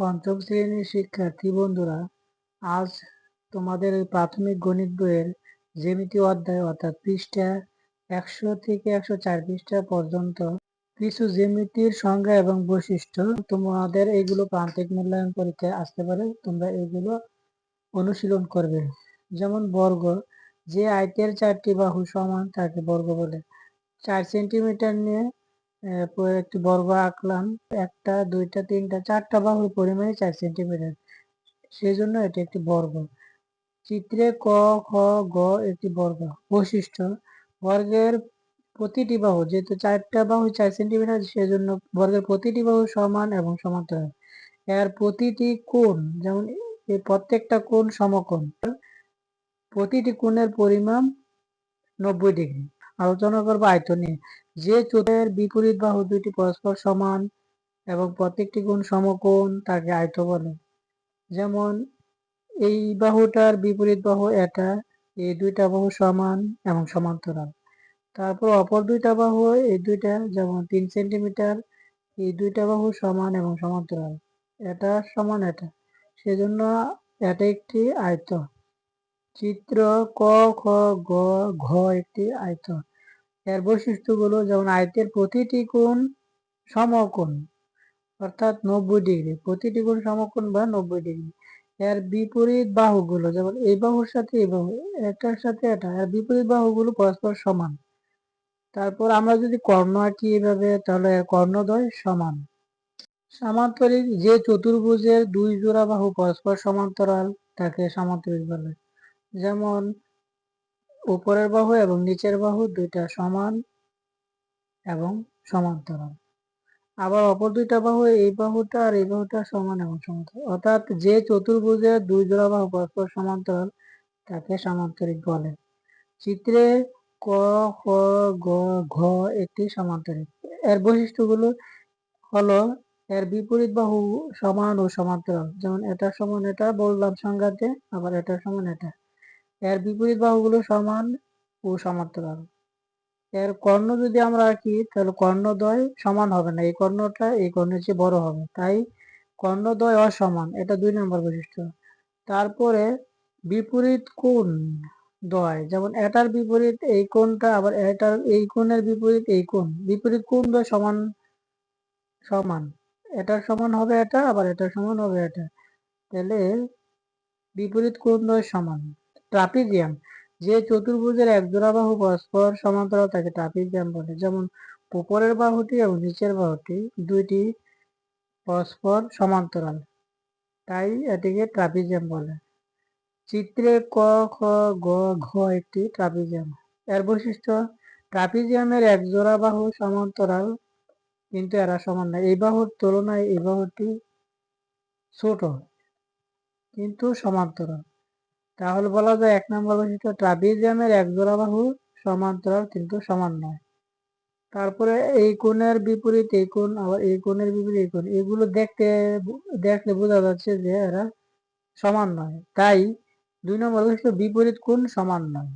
পঞ্চম শ্রেণির শিক্ষার্থী বন্ধুরা, আজ তোমাদের এই প্রাথমিক গণিত বইয়ের জ্যামিতি অধ্যায় অর্থাৎ পৃষ্ঠা একশো থেকে একশো চার পৃষ্ঠা পর্যন্ত কিছু জ্যামিতির সংজ্ঞা এবং বৈশিষ্ট্য তোমাদের এইগুলো প্রান্তিক মূল্যায়ন পরীক্ষায় আসতে পারে, তোমরা এগুলো অনুশীলন করবে। যেমন বর্গ, যে আয়তের চারটি বাহু সমান তাকে বর্গ বলে। চার সেন্টিমিটার নিয়ে একটি বর্গ আঁকলাম। একটা, দুইটা, তিনটা, চারটা বাহুর পরিমাণে চার সেন্টিমিটার। সেই জন্য এটি একটি বর্গ। চিত্রে ক, খ, গ একটি বর্গ বৈশিষ্ট্য। বর্গের প্রতিটি বাহু, যেহেতু চারটা বাহু চার সেন্টিমিটার, সেজন্য বর্গের প্রতিটি বাহু সমান এবং সমান্তরাল। এর প্রতিটি কোণ, যেমন প্রত্যেকটা কোণ সমকোণ, প্রতিটি কোণের পরিমাণ নব্বই ডিগ্রি। আলোচনা করব আয়তন নিয়ে। যে চোখের বিপরীত বাহু দুইটি পরস্পর সমান এবং প্রত্যেকটি গুণ সমকোণ তাকে আয়ত বলে। যেমন, এই বাহুটার বিপরীত বাহু এটা, এই দুইটা বাহু সমান এবং সমান্তরাল। তারপর অপর দুইটা বাহু এই দুইটা, যেমন তিন সেন্টিমিটার, এই দুইটা বাহু সমান এবং সমান্তরাল। এটা সমান এটা। সেজন্য এটা একটি আয়ত চিত্র ক, খ, গ, ঘ একটি আয়ত এর বৈশিষ্ট্যগুলো যেমন আয়তের প্রতিটি কোণ সমকোণ, অর্থাৎ নব্বই ডিগ্রি। প্রতিটি কোণ সমকোণ বা নব্বই ডিগ্রি। এর বিপরীত বাহুগুলো যেমন এই বাহুর সাথে এই বাহু একটার সাথে এটা। এর বিপরীত বাহুগুলো পরস্পর সমান। তারপর আমরা যদি কর্ণ আঁকি এভাবে, তাহলে এর কর্ণদ্বয় সমান। সামান্তরিক যে চতুর্ভুজের দুই জোড়া বাহু পরস্পর সমান্তরাল, তাকে সামান্তরিক বলে। যেমন উপরের বাহু এবং নিচের বাহু দুইটা সমান এবং সমান্তরাল। আবার অপর দুইটা বাহু এই বাহুটা আর এই বাহুটা সমান এবং সমান্তরাল। অর্থাৎ যে চতুর্ভুজের দুই জোড়া বাহু পরস্পর সমান্তরাল, তাকে সমান্তরিক বলে। চিত্রে ক, খ, গ, ঘ একটি সমান্তরিক। এর বৈশিষ্ট্যগুলো হলো এর বিপরীত বাহু সমান ও সমান্তরাল। যেমন এটা সমান এটা, বললাম সংজ্ঞাতে, আবার এটা সমান এটা। এর বিপরীত বাহুগুলো সমান ও সমান্তরাল। এর কর্ণ যদি আমরা আঁকি, তাহলে কর্ণদ্বয় সমান হবে না। এই কর্ণটা এই কর্ণের চেয়ে বড় হবে। তাই কর্ণদ্বয় অসমান, এটা দুই নম্বর বৈশিষ্ট্য। তারপরে বিপরীত কোণ দ্বয়, যেমন এটার বিপরীত এই কোণটা, আবার এটার এই কোণের বিপরীত এই কোণ। বিপরীত কোণ দয় সমান সমান। এটার সমান হবে এটা, আবার এটার সমান হবে এটা। তাহলে বিপরীত কোণ দ্বয় সমান। ট্রাপিজিয়াম, যে চতুর্ভুজের এক জোড়া বাহু পরস্পর সমান্তরাল তাকে ট্রাপিজিয়াম বলে। যেমন উপরের বাহুটি এবং নিচের বাহুটি দুইটি পরস্পর সমান্তরাল, তাই এটিকে ট্রাপিজিয়াম বলে। চিত্রে ক, খ, গ, ঘ একটি ট্রাপিজিয়াম। এর বৈশিষ্ট্য, ট্রাপিজিয়ামের এক জোড়া বাহু সমান্তরাল, কিন্তু এরা সমান নয়। এই বাহুর তুলনায় এই বাহুটি ছোট, কিন্তু সমান্তরাল। তাহলে বলা যায় এক নম্বর বৈশিষ্ট্য ট্রাপিজিয়ামের এক জোড়া বাহু সমান্তরাল কিন্তু সমান নয়। তারপরে এই কোণের বিপরীত, এই কোণ, আবার এই কোণের বিপরীত, এই কোণ, এগুলো দেখতে, দেখলে বোঝা যাচ্ছে যে এরা সমান নয়। তাই দুই নম্বর বৈশিষ্ট্য, বিপরীত কোণ সমান নয়।